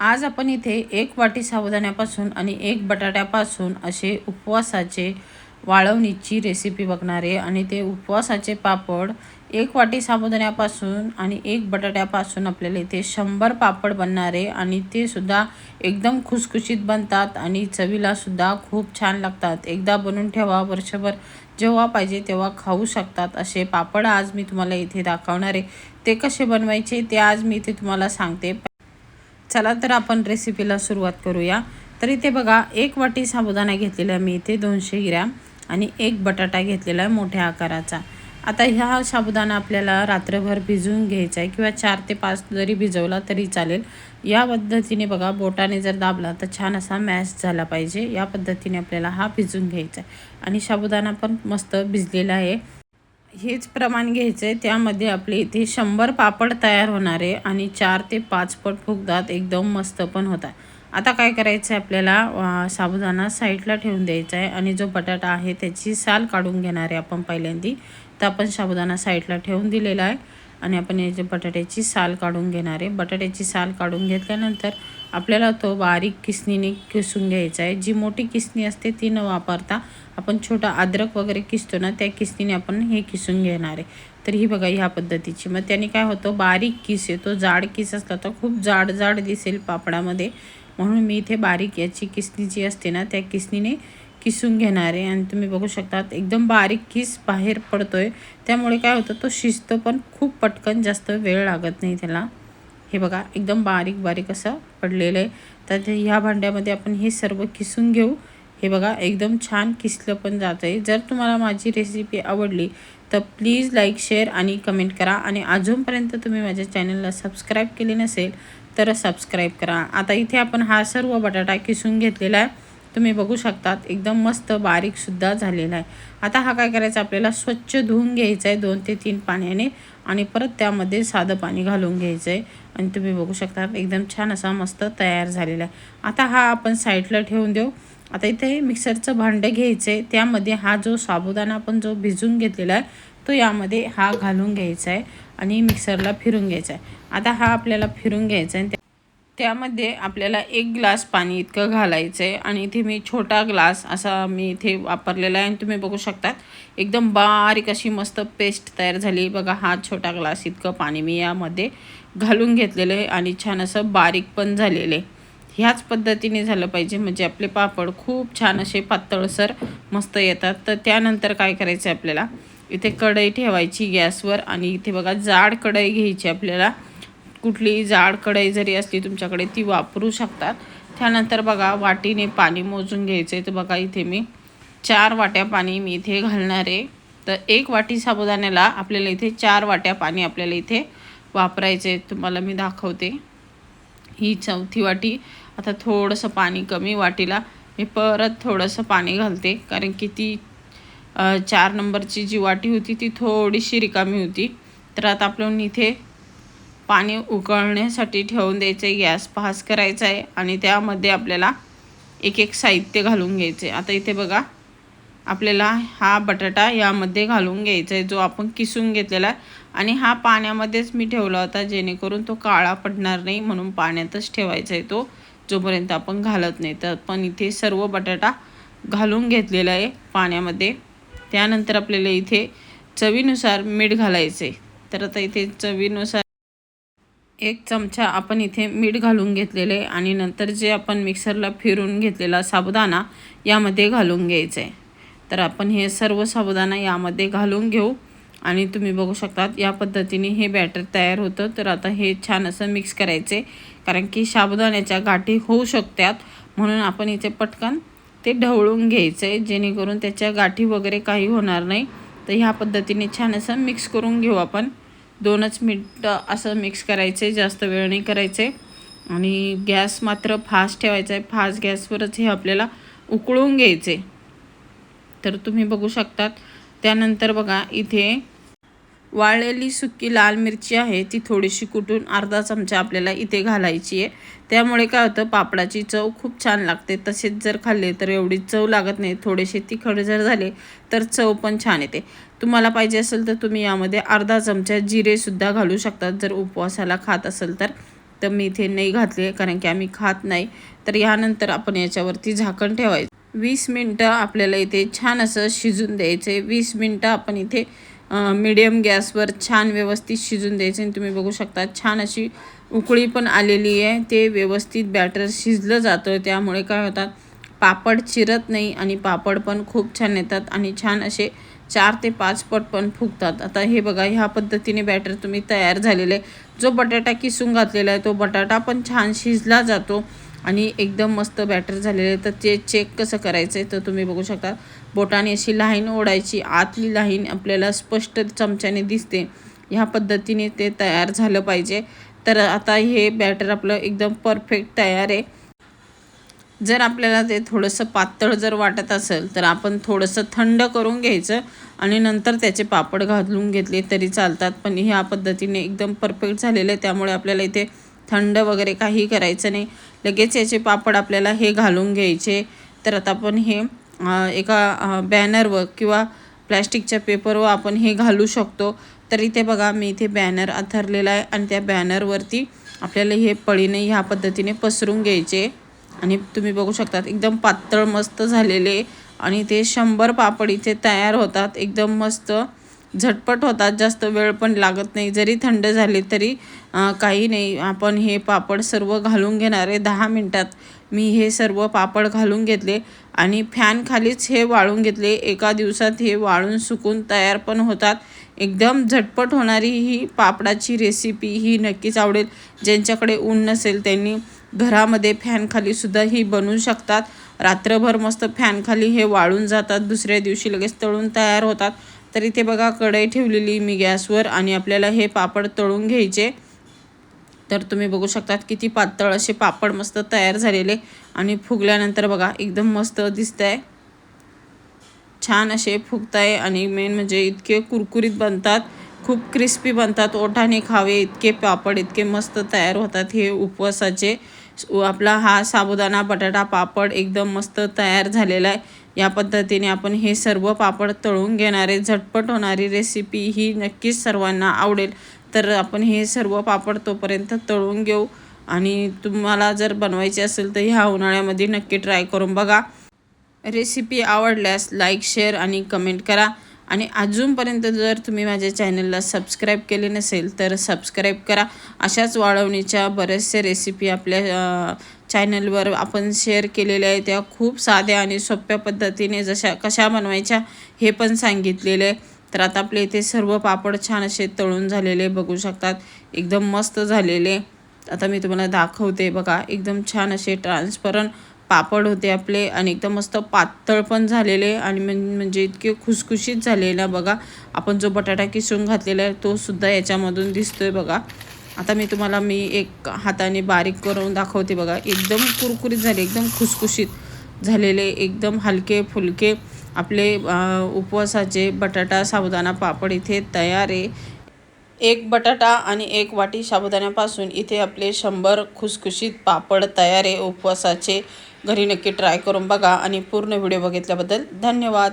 आज आपण इथे एक वाटी साबुदाण्यापासून आणि एक बटाट्यापासून असे उपवासाचे वाळवणीची रेसिपी बघणार आहे. आणि ते उपवासाचे पापड एक वाटी साबुदाण्यापासून आणि एक बटाट्यापासून आपल्याला इथे शंभर पापड बनणार आहे. आणि ते सुद्धा एकदम खुसखुशीत बनतात आणि चवीला सुद्धा खूप छान लागतात. एकदा बनवून ठेवा. वर्षभर जेव्हा पाहिजे तेव्हा खाऊ शकतात असे पापड आज मी तुम्हाला इथे दाखवणार आहे. ते कसे बनवायचे ते आज मी इथे तुम्हाला सांगते. चला तर आपण रेसिपीला सुरुवात करूया. तर इथे बघा एक वाटी साबुदाणा घेतलेला आहे मी इथे दोनशे ग्रॅम आणि एक बटाटा घेतलेला आहे मोठ्या आकाराचा. आता ह्या साबुदाणा आपल्याला रात्रभर भिजवून घ्यायचा आहे किंवा चार ते पाच जरी भिजवला तरी चालेल. या पद्धतीने बघा बोटाने जर दाबला तर छान असा मॅश झाला पाहिजे. या पद्धतीने आपल्याला हा भिजून घ्यायचा आहे. आणि साबुदाणा पण मस्त भिजलेला आहे. हेच प्रमाण घ्यायचं आहे त्यामध्ये आपले इथे शंभर पापड तयार होणार आहे आणि चार ते पाच पट फुगतात. एकदम मस्त पण होतात. आता काय करायचं आहे आपल्याला साबुदाणा साईडला ठेवून द्यायचा आहे आणि जो बटाटा आहे त्याची साल काढून घेणार आहे आपण पहिल्यांदी. तर आपण साबुदाणा साईडला ठेवून दिलेला आहे. आणि आपण याच्या बटाट्याची साल काढून घेणार आहे. बटाट्याची साल काढून घेतल्यानंतर आपल्याला तो बारीक किसणीने किसून घ्यायचा आहे. जी मोठी किसणी असते ती न वापरता आपण छोटा अद्रक वगैरे किसतो ना त्या किसणीने आपण हे किसून घेणार आहे. तर ही बघा ह्या पद्धतीची. मग त्याने काय होतं बारीक किस येतो. जाड किस असला तर खूप जाड जाड दिसेल पापडामध्ये. म्हणून मी इथे बारीक याची किसणी जी असते ना त्या किसणीने किसून घेणार आहे. आणि तुम्ही बघू शकतात एकदम बारीक किस बाहेर पडतो आहे त्यामुळे काय होतं तो शिजतो पण खूप पटकन जास्त वेळ लागत नाही त्याला. हे बघा एकदम बारीक बारीक असं पडलेलं आहे. तर ते ह्या भांड्यामध्ये आपण हे सर्व किसून घेऊ. हे बघा एकदम छान किसलं पण जातं आहे जर तुम्हाला माझी रेसिपी आवडली तर प्लीज लाईक शेअर आणि कमेंट करा. आणि अजूनपर्यंत तुम्ही माझ्या चॅनलला सबस्क्राईब केले नसेल तर सबस्क्राईब करा. आता इथे आपण हा सर्व बटाटा किसून घेतलेला आहे. तुम्ही बघू शकतात एकदम मस्त बारीकसुद्धा झालेला आहे. आता हा काय करायचा? आपल्याला स्वच्छ धुवून घ्यायचा आहे दोन ते तीन पाण्याने. आणि परत त्यामध्ये साधं पाणी घालून घ्यायचं आहे आणि तुम्ही बघू शकता एकदम छान असा मस्त तयार झालेला आहे. आता हा आपण साईडला ठेवून देऊ. आता इथे मिक्सरचं भांडं घ्यायचं आहे त्यामध्ये हा जो साबुदाणा आपण जो भिजून घेतलेला आहे तो यामध्ये हा घालून घ्यायचा आहे आणि मिक्सरला फिरून घ्यायचा आहे आता हा आपल्याला फिरून घ्यायचा आहे त्यामध्ये आपल्याला एक ग्लास पाणी इतकं घालायचं आहे आणि इथे मी छोटा ग्लास असा मी इथे वापरलेला आहे आणि तुम्ही बघू शकतात. एकदम बारीक अशी मस्त पेस्ट तयार झाली. बघा हा छोटा ग्लास इतकं पाणी मी यामध्ये घालून घेतलेलं आहे आणि छान असं बारीक पण झालेलं आहे. ह्याच पद्धतीने झालं पाहिजे. म्हणजे आपले पापड खूप छान असे पातळसर मस्त येतात. तर त्यानंतर काय करायचं आहे आपल्याला? इथे कढई ठेवायची गॅसवर आणि इथे बघा जाड कढई घ्यायची आपल्याला. कुठलीही जाड कढई जरी असली तुमच्याकडे ती वापरू शकतात. त्यानंतर बघा वाटीने पाणी मोजून घ्यायचं आहे तर बघा इथे मी चार वाट्या पाणी मी इथे घालणार आहे. तर एक वाटी साबुदाण्याला आपल्याला इथे चार वाट्या पाणी आपल्याला इथे वापरायचे तुम्हाला मी दाखवते. ही चौथी वाटी. आता थोडंसं पाणी कमी वाटीला. मी परत थोडंसं पाणी घालते. कारण की ती चार नंबरची जी वाटी होती ती थोडीशी रिकामी होती. तर आता आपण इथे पाणी उकळण्यासाठी ठेवून द्यायचं आहे गॅस पास करायचा आहे आणि त्यामध्ये आपल्याला एक एक साहित्य घालून घ्यायचं. आहे आता इथे बघा आपल्याला हा बटाटा यामध्ये घालून घ्यायचा आहे जो आपण किसून घेतलेला आहे. आणि हा पाण्यामध्येच मी ठेवला होता जेणेकरून तो काळा पडणार नाही म्हणून पाण्यातच ठेवायचा आहे तो जोपर्यंत आपण घालत नाही. तर पण इथे सर्व बटाटा घालून घेतलेला आहे पाण्यामध्ये. त्यानंतर आपल्याला इथे चवीनुसार मीठ घालायचं आहे. तर आता इथे चवीनुसार एक चमचा आपण इथे मीठ घालून घेतलेले आणि नंतर जे आपण मिक्सरला फिरून घेतलेला साबुदाणा यामध्ये घालून घ्यायचं आहे तर आपण हे सर्व साबुदाणा यामध्ये घालून घेऊ आणि तुम्ही बघू शकतात या पद्धतीने हे बॅटर तयार होतं. तर आता हे छान असं मिक्स करायचे कारण की साबुदाण्याच्या गाठी होऊ शकतात. म्हणून आपण इथे पटकन ते ढवळून घ्यायचं आहे जेणेकरून त्याच्या गाठी वगैरे काही होणार नाही. तर ह्या पद्धतीने छान असं मिक्स करून घेऊ आपण. दोनच मिनटं असं मिक्स करायचं आहे जास्त वेळ नाही करायचे. आणि गॅस मात्र फास्ट ठेवायचा आहे. फास्ट गॅसवरच हे आपल्याला उकळून घ्यायचे. तर तुम्ही बघू शकतात. त्यानंतर बघा इथे वाळलेली सुकी लाल मिरची आहे ती थोडीशी कुटून अर्धा चमचा आपल्याला इथे घालायची आहे. त्यामुळे काय होतं पापडाची चव खूप छान लागते. तसेच जर खाल्ले तर एवढी चव लागत नाही. थोडेसे तिखट जर झाले तर चव पण छान येते. तुम्हाला पाहिजे असेल तर तुम्ही यामध्ये अर्धा चमचा जिरेसुद्धा घालू शकतात जर उपवासाला खात असेल तर तर मी इथे नाही घातले कारण की आम्ही खात नाही. तर यानंतर आपण याच्यावरती झाकण ठेवायचं. वीस मिनटं आपल्याला इथे छान असं शिजून द्यायचं आहे वीस मिनटं आपण इथे मिडियम गॅसवर छान व्यवस्थित शिजून द्यायचं आणि तुम्ही बघू शकता छान अशी उकळी पण आलेली आहे. ते व्यवस्थित बॅटर शिजलं जातं त्यामुळे काय होतात पापड चिरत नाही आणि पापड पण खूप छान येतात आणि छान असे चार ते पाच पट पण फुगतात. आता हे बघा ह्या पद्धतीने बॅटर तुम्ही तयार झालेले. जो बटाटा किसून घातलेला आहे तो बटाटा पण छान शिजला जातो. आणि एकदम मस्त बॅटर झालेलं आहे तर ते चेक कसं करायचं आहे तर तुम्ही बघू शकता. बोटाने अशी लाईन ओढायची. आतली लाईन आपल्याला स्पष्ट चमच्याने दिसते. ह्या पद्धतीने ते तयार झालं पाहिजे. तर आता हे बॅटर आपलं एकदम परफेक्ट तयार आहे. जर आपल्याला ते थोडंसं पातळ जर वाटत असेल तर आपण थोडंसं थंड करून घ्यायचं आणि नंतर त्याचे पापड घालून घेतले तरी चालतात. पण ह्या पद्धतीने एकदम परफेक्ट झालेलं आहे. त्यामुळे आपल्याला इथे थंड वगैरे काही करायचं नाही. लगेच याचे पापड आपल्याला हे घालून घ्यायचे. तर आता आपण हे एका बॅनरवर किंवा प्लॅस्टिकच्या पेपरवर आपण हे घालू शकतो. तर इथे बघा मी इथे बॅनर आथरलेला आहे आणि त्या बॅनरवरती आपल्याला हे पळीने ह्या पद्धतीने पसरून घ्यायचे. आणि तुम्ही बघू शकतात एकदम पातळ मस्त झालेले. आणि ते शंभर पापड इथे तयार होतात. एकदम मस्त झटपट होतात जास्त वेळ पण लागत नाही. जरी थंड झाले तरी काही नाही. आपण हे पापड सर्व घालून घेणार आहे दहा मिनटात. मी हे सर्व पापड घालून घेतले आणि फॅन खालीच हे वाळून घेतले. एका दिवसात हे वाळून सुकून तयार पण होतात. एकदम झटपट होणारी ही पापडाची रेसिपी ही नक्कीच आवडेल. ज्यांच्याकडे ऊन नसेल त्यांनी घरामध्ये फॅनखाली सुद्धा ही बनवू शकतात. रात्रभर मस्त फॅनखाली हे वाळून जातात. दुसऱ्या दिवशी लगेच तळून तयार होतात. तर इथे बघा कढई ठेवलेली मी गॅसवर आणि आपल्याला हे पापड तळून घ्यायचे. तर तुम्ही बघू शकतात किती पातळ असे पापड मस्त तयार झालेले आणि फुगल्यानंतर बघा एकदम मस्त दिसत आहे छान असे फुगताय आणि मेन म्हणजे इतके कुरकुरीत बनतात खूप क्रिस्पी बनतात. ओठाने खावे इतके पापड इतके मस्त तयार होतात हे उपवासाचे. आपला हा साबुदाणा बटाटा पापड एकदम मस्त तयार झालेला आहे. या पद्धतीने आपण हे सर्व पापड तळून घेणारे झटपट होणारी रेसिपी ही नक्कीच सर्वांना आवडेल. तर आपण हे सर्व पापड तोपर्यंत तळून घेऊ. आणि तुम्हाला जर बनवायचे असेल तर ह्या उन्हाळ्यामध्ये नक्की ट्राय करून बघा. रेसिपी आवडल्यास लाईक शेअर आणि कमेंट करा. आणि अजूनपर्यंत जर तुम्ही माझ्या चॅनलला सबस्क्राईब केले नसेल तर सबस्क्राईब करा. अशाच वाळवणीच्या बरेचसे रेसिपी आपल्या चॅनलवर आपण शेअर केलेल्या आहे त्या खूप साध्या आणि सोप्या पद्धतीने जशा कशा बनवायच्या हे पण सांगितलेले आहे तर आता आपले इथे सर्व पापड छान असे तळून झालेले बघू शकतात. एकदम मस्त झालेले. आता मी तुम्हाला दाखवते बघा. एकदम छान असे ट्रान्सपरंट पापड होते आपले आणि एकदम मस्त पातळ पण झालेले आणि म्हणजे इतके खुसखुशीत झालेला बघा. आपण जो बटाटा किसून घातलेला आहे तो सुद्धा याच्यामधून दिसतोय बघा. आता मी तुम्हाला मी एक हाताने बारीक करून दाखवते बघा. एकदम कुरकुरीत झाले एकदम खुसखुशीत झालेले एकदम हलके फुलके आपले उपवासाचे बटाटा साबुदाणा पापड इथे तयार आहे. एक बटाटा आणि एक वाटी साबुदाण्यापासून इथे आपले शंभर खुसखुशीत पापड तयार आहे उपवासाचे. घरी नक्की ट्राय करून बघा आणि पूर्ण व्हिडिओ बघितल्याबद्दल धन्यवाद.